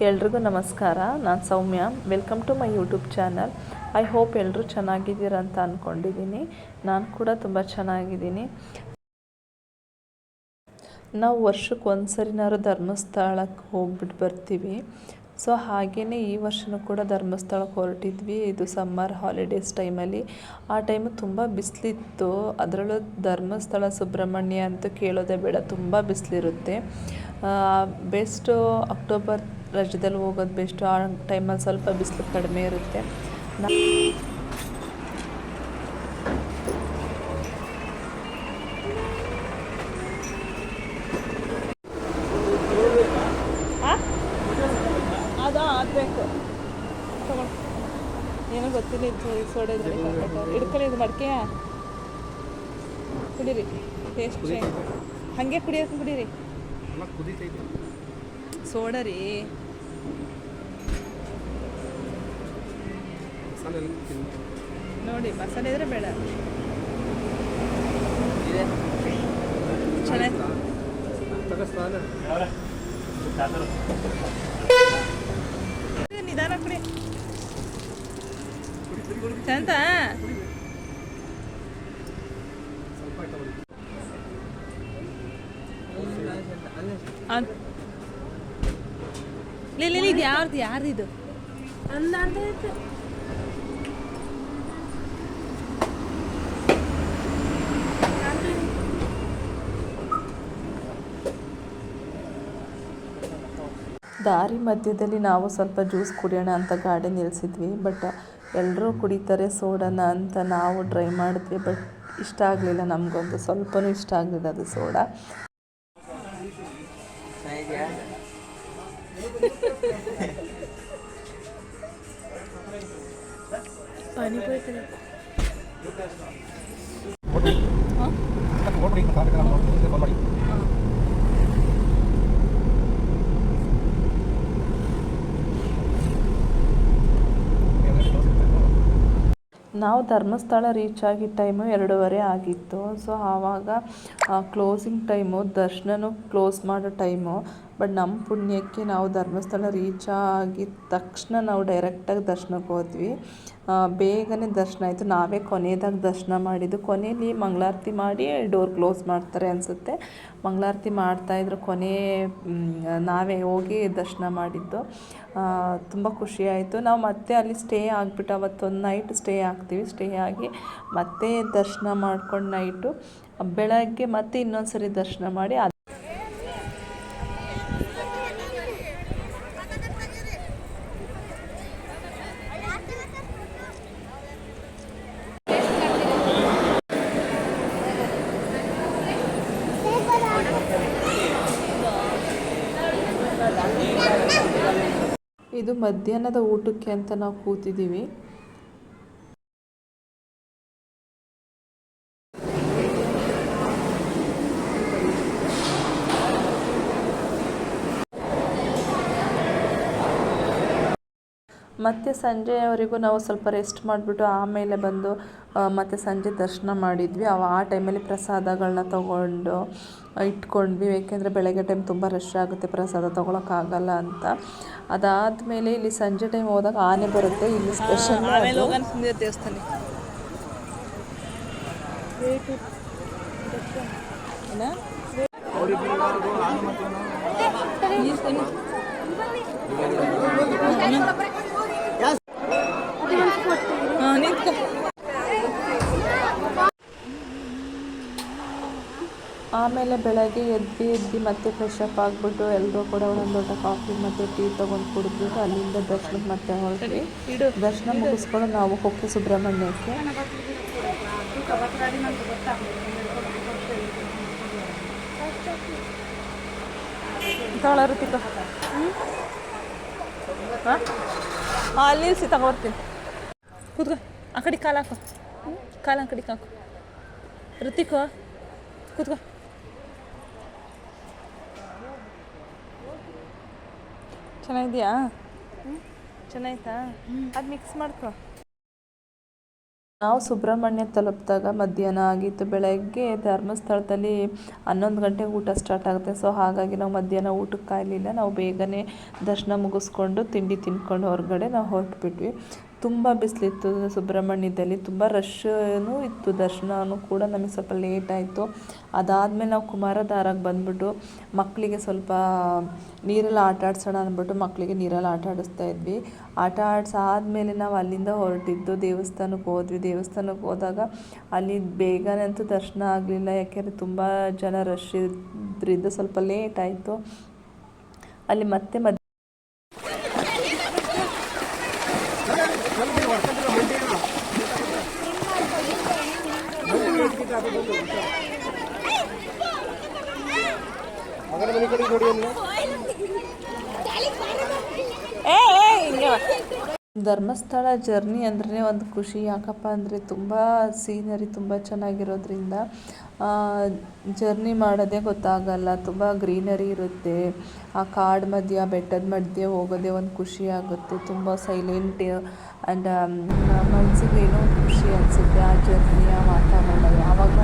ಎಲ್ರಿಗೂ ನಮಸ್ಕಾರ, ನಾನು Soumya. Welcome to my YouTube channel I hope ಎಲ್ಲರೂ ಚೆನ್ನಾಗಿದ್ದೀರ ಅಂತ ಅಂದ್ಕೊಂಡಿದ್ದೀನಿ ನಾನು ಕೂಡ ತುಂಬ ಚೆನ್ನಾಗಿದ್ದೀನಿ ನಾವು ವರ್ಷಕ್ಕೆ ಒಂದು ಸರಿನಾದ್ರು ಧರ್ಮಸ್ಥಳಕ್ಕೆ ಹೋಗ್ಬಿಟ್ಟು ಬರ್ತೀವಿ. ಸೊ ಹಾಗೆಯೇ ಈ ವರ್ಷನೂ ಕೂಡ ಧರ್ಮಸ್ಥಳಕ್ಕೆ ಹೊರಟಿದ್ವಿ. ಇದು ಸಮ್ಮರ್ ಹಾಲಿಡೇಸ್ ಟೈಮಲ್ಲಿ ಆ ಟೈಮು ತುಂಬ ಬಿಸಿಲಿತ್ತು. ಅದರಲ್ಲೂ ಧರ್ಮಸ್ಥಳ ಸುಬ್ರಹ್ಮಣ್ಯ ಅಂತೂ ಕೇಳೋದೇ ಬೇಡ, ತುಂಬ ಬಿಸಿಲಿರುತ್ತೆ. ಬೆಸ್ಟು ಅಕ್ಟೋಬರ್ ರಜದಲ್ಲಿ ಹೋಗೋದು ಬೆಸ್ಟು ಆ ಟೈಮಲ್ಲಿ ಸ್ವಲ್ಪ ಬಿಸಿಲು ಕಡಿಮೆ ಇರುತ್ತೆ. ಏನೋ ಗೊತ್ತಿಲ್ಲ ಇದು ಸೋಡೆ ಹಿಡ್ಕೊಳ್ಳಿ ಇದು ಮಡ್ಕೆಯ ಕುಡೀರಿ. ಟೇಸ್ಟ್ ಹಾಗೆ ಕುಡಿಯೋಕೆ ಕುಡೀರಿ. ಸೋಡಾ ರೀ ನೋಡಿ ಮಸಾಲೆ ಇದ್ರೆ ಬೇಡ. ಚೆನ್ನಾಗಿ ನಿಧಾನ ಕುಡಿ. ಶಾಂತ? ಅದ್- ಲೇ, ಲೇ, ಲೇ, ಇದು ಯಾರ್ದು ಯಾರ್ದು ಇದು? ದಾರಿ ಮಧ್ಯದಲ್ಲಿ ನಾವು ಸ್ವಲ್ಪ ಜ್ಯೂಸ್ ಕುಡಿಯೋಣ ಅಂತ ಗಾಡಿ ನಿಲ್ಲಿಸಿದ್ವಿ ಬಟ್ ಎಲ್ಲರೂ ಕುಡಿತಾರೆ ಸೋಡಾನ ಅಂತ ನಾವು ಟ್ರೈ ಮಾಡಿದ್ವಿ. ಬಟ್ ಇಷ್ಟ ಆಗಲಿಲ್ಲ ನಮಗೊಂದು. ಸ್ವಲ್ಪನೂ ಇಷ್ಟ ಆಗಲಿಲ್ಲ ಅದು ಸೋಡಾ. ನಾವು ಧರ್ಮಸ್ಥಳ ರೀಚ್ ಆಗಿದ್ದ ಟೈಮು ಎರಡೂವರೆ ಆಗಿತ್ತು. ಸೊ ಆವಾಗ ಕ್ಲೋಸಿಂಗ್ ಟೈಮು ದರ್ಶನನೂ ಕ್ಲೋಸ್ ಮಾಡೋ ಟೈಮು ಬಟ್ ನಮ್ಮ ಪುಣ್ಯಕ್ಕೆ ನಾವು ಧರ್ಮಸ್ಥಳ ರೀಚ್ ಆಗಿದ ತಕ್ಷಣ ನಾವು ಡೈರೆಕ್ಟಾಗಿ ದರ್ಶನಕ್ಕೆ ಹೋದ್ವಿ. ಬೇಗನೆ ದರ್ಶನ ಆಯಿತು. ನಾವೇ ಕೊನೆಯದಾಗಿ ದರ್ಶನ ಮಾಡಿದ್ದು. ಕೊನೆಯಲ್ಲಿ ಮಂಗಳಾರತಿ ಮಾಡಿ ಡೋರ್ ಕ್ಲೋಸ್ ಮಾಡ್ತಾರೆ ಅನಿಸುತ್ತೆ. ಮಂಗಳಾರತಿ ಮಾಡ್ತಾಯಿದ್ರು ಕೊನೆ ನಾವೇ ಹೋಗಿ ದರ್ಶನ ಮಾಡಿದ್ದು. ತುಂಬ ಖುಷಿಯಾಯಿತು ನಾವು ಮತ್ತೆ ಅಲ್ಲಿ ಸ್ಟೇ ಆಗಿಬಿಟ್ಟು ಅವತ್ತೊಂದು ನೈಟ್ ಸ್ಟೇ ಆಗ್ತೀವಿ. ಸ್ಟೇ ಆಗಿ ಮತ್ತೆ ದರ್ಶನ ಮಾಡ್ಕೊಂಡು ನೈಟು ಬೆಳಗ್ಗೆ ಮತ್ತೆ ಇನ್ನೊಂದು ಸರಿ ದರ್ಶನ ಮಾಡಿ ಇದು ಮಧ್ಯಾಹ್ನದ ಊಟಕ್ಕೆ ಅಂತ ನಾವು ಕೂತಿದ್ದೀವಿ. ಮತ್ತು ಸಂಜೆಯವರೆಗೂ ನಾವು ಸ್ವಲ್ಪ ರೆಸ್ಟ್ ಮಾಡಿಬಿಟ್ಟು ಆಮೇಲೆ ಬಂದು ಮತ್ತು ಸಂಜೆ ದರ್ಶನ ಮಾಡಿದ್ವಿ. ಅವ ಆ ಟೈಮಲ್ಲಿ ಪ್ರಸಾದಗಳನ್ನ ತೊಗೊಂಡು ಇಟ್ಕೊಂಡ್ವಿ. ಏಕೆಂದರೆ ಬೆಳಗ್ಗೆ ಟೈಮ್ ತುಂಬ ರಶ್ ಆಗುತ್ತೆ ಪ್ರಸಾದ ತೊಗೊಳಕ್ಕಾಗಲ್ಲ ಅಂತ. ಅದಾದಮೇಲೆ ಇಲ್ಲಿ ಸಂಜೆ ಟೈಮ್ ಹೋದಾಗ ಆನೆ ಬರುತ್ತೆ. ಇಲ್ಲಿ ಸ್ಪೆಷಲ್ ದೇವಸ್ಥಾನ ಆಮೇಲೆ ಬೆಳಗ್ಗೆ ಎದ್ದು ಎದ್ದು ಮತ್ತೆ ಫ್ರೆಶ್ ಅಪ್ ಆಗಿಬಿಟ್ಟು ಎಲ್ಲರೂ ಕೂಡ ಒಂದೊಂದು ಲೋಟ ಕಾಫಿ ಮತ್ತು ಟೀ ತೊಗೊಂಡು ಕುಡಿದ್ಬಿಟ್ಟು ಅಲ್ಲಿಂದ ದರ್ಶನಕ್ಕೆ ಮತ್ತೆ ಹೊರಟ್ವಿ. ದರ್ಶನ ಮುಗಿಸ್ಕೊಂಡು ನಾವು ಹೊಕ್ಕೆ ಸುಬ್ರಹ್ಮಣ್ಯಕ್ಕೆ. ತಗೊಳ್ಳೋ ಋತಿಕ ಹಾಂ? ಅಲ್ಲಿ ನಿಲ್ಸಿ, ತಗೊಬರ್ತೀನಿ. ಕೂತ್ಕೋ, ಆ ಕಡೆ ಕಾಲು ಹಾಕು. ಕಾಲು ಆ ಕಡೆ ಹಾಕು. ಋತಿಕೋ, ಕೂತ್ಕೋ. ಚೆನ್ನಾಗಿದೆಯಾ? ಚೆನ್ನಾಯ್ತಾ? ಅದು ಮಿಕ್ಸ್ ಮಾಡ್ಕೊ. ನಾವು ಸುಬ್ರಹ್ಮಣ್ಯ ತಲುಪಿದಾಗ ಮಧ್ಯಾಹ್ನ ಆಗಿತ್ತು. ಬೆಳಗ್ಗೆ ಧರ್ಮಸ್ಥಳದಲ್ಲಿ ಹನ್ನೊಂದು ಗಂಟೆಗೆ ಊಟ ಸ್ಟಾರ್ಟ್ ಆಗುತ್ತೆ. ಸೊ ಹಾಗಾಗಿ ನಾವು ಮಧ್ಯಾಹ್ನ ಊಟಕ್ಕೆ ಕಾಯಲಿಲ್ಲ ನಾವು ಬೇಗನೆ ದರ್ಶನ ಮುಗಿಸ್ಕೊಂಡು ತಿಂಡಿ ತಿಂದ್ಕೊಂಡು ಹೊರಗಡೆ ನಾವು ಹೊರಟ್ಬಿಟ್ವಿ ತುಂಬ ಬಿಸಿಲಿತ್ತು. ಸುಬ್ರಹ್ಮಣ್ಯದಲ್ಲಿ ತುಂಬ ರಶ್ಶೂ ಇತ್ತು. ದರ್ಶನವೂ ಕೂಡ ನಮಗೆ ಸ್ವಲ್ಪ ಲೇಟ್ ಆಯಿತು. ಅದಾದಮೇಲೆ ನಾವು ಕುಮಾರಧಾರಕ್ಕೆ ಬಂದ್ಬಿಟ್ಟು ಮಕ್ಕಳಿಗೆ ಸ್ವಲ್ಪ ನೀರಲ್ಲಿ ಆಟ ಆಡ್ಸೋಣ ಅಂದ್ಬಿಟ್ಟು ಮಕ್ಕಳಿಗೆ ನೀರಲ್ಲಿ ಆಟ ಆಡಿಸ್ತಾ ಇದ್ವಿ. ಆಟ ಆಡ್ಸಿ ನಾವು ಅಲ್ಲಿಂದ ಹೊರಟಿದ್ದು ದೇವಸ್ಥಾನಕ್ಕೆ ಹೋದ್ವಿ. ದೇವಸ್ಥಾನಕ್ಕೆ ಹೋದಾಗ ಅಲ್ಲಿ ಬೇಗನೆ ಅಂತೂ ದರ್ಶನ ಆಗಲಿಲ್ಲ. ಯಾಕೆಂದರೆ ತುಂಬ ಜನ ರಶ್ ಇದ್ರಿಂದ ಸ್ವಲ್ಪ ಲೇಟ್ ಆಯಿತು. ಅಲ್ಲಿ ಮತ್ತೆ ಮಧ್ಯ ಧರ್ಮಸ್ಥಳ ಜರ್ನಿ ಅಂದ್ರೆ ಒಂದು ಖುಷಿ. ಯಾಕಪ್ಪ ಅಂದ್ರೆ ತುಂಬ ಸೀನರಿ ತುಂಬ ಚೆನ್ನಾಗಿರೋದ್ರಿಂದ ಜರ್ನಿ ಮಾಡೋದೇ ಗೊತ್ತಾಗಲ್ಲ. ತುಂಬ ಗ್ರೀನರಿ ಇರುತ್ತೆ. ಆ ಕಾಡು ಮಧ್ಯ, ಬೆಟ್ಟದ ಮಧ್ಯೆ ಹೋಗೋದೇ ಒಂದು ಖುಷಿ ಆಗುತ್ತೆ. ತುಂಬ ಸೈಲೆಂಟ್ ಆ್ಯಂಡ್ ಮನಸ್ಸಿಗೆ ಏನೋ ಒಂದು ಖುಷಿ ಅನಿಸುತ್ತೆ ಆ ಜರ್ನಿ ಆ ವಾತಾವರಣ. ಯಾವಾಗ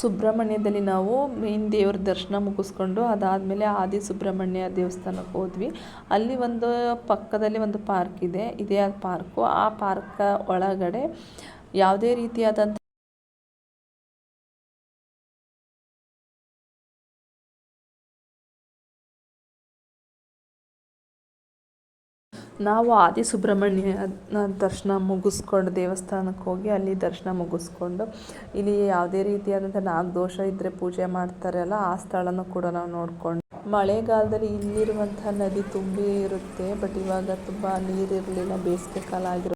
ಸುಬ್ರಹ್ಮಣ್ಯದಲ್ಲಿ ನಾವು ಮೇನ್ ದೇವ್ರ ದರ್ಶನ ಮುಗಿಸ್ಕೊಂಡು ಅದಾದಮೇಲೆ ಆದಿ ಸುಬ್ರಹ್ಮಣ್ಯ ದೇವಸ್ಥಾನಕ್ಕೆ ಹೋದ್ವಿ. ಅಲ್ಲಿ ಒಂದು ಪಕ್ಕದಲ್ಲಿ ಒಂದು ಪಾರ್ಕ್ ಇದೆ. ಇದೇ ಆ ಪಾರ್ಕು. ಆ ಪಾರ್ಕ್ ಒಳಗಡೆ ಯಾವುದೇ ರೀತಿಯಾದಂಥ ನಾವು ಆದಿ ಸುಬ್ರಹ್ಮಣ್ಯ ದರ್ಶನ ಮುಗಿಸ್ಕೊಂಡು ದೇವಸ್ಥಾನಕ್ಕೆ ಹೋಗಿ ಅಲ್ಲಿ ದರ್ಶನ ಮುಗಿಸ್ಕೊಂಡು, ಇಲ್ಲಿ ಯಾವುದೇ ರೀತಿಯಾದಂಥ ನಾಗದೋಷ ಇದ್ದರೆ ಪೂಜೆ ಮಾಡ್ತಾರಲ್ಲ ಆ ಸ್ಥಳನೂ ಕೂಡ ನಾವು ನೋಡ್ಕೊಂಡು. ಮಳೆಗಾಲದಲ್ಲಿ ಇಲ್ಲಿರುವಂಥ ನದಿ ತುಂಬಿ ಇರುತ್ತೆ, ಬಟ್ ಇವಾಗ ತುಂಬ ನೀರಿರಲಿಲ್ಲ, ಬೇಸಿಗೆ ಕಾಲ ಆಗಿರೋ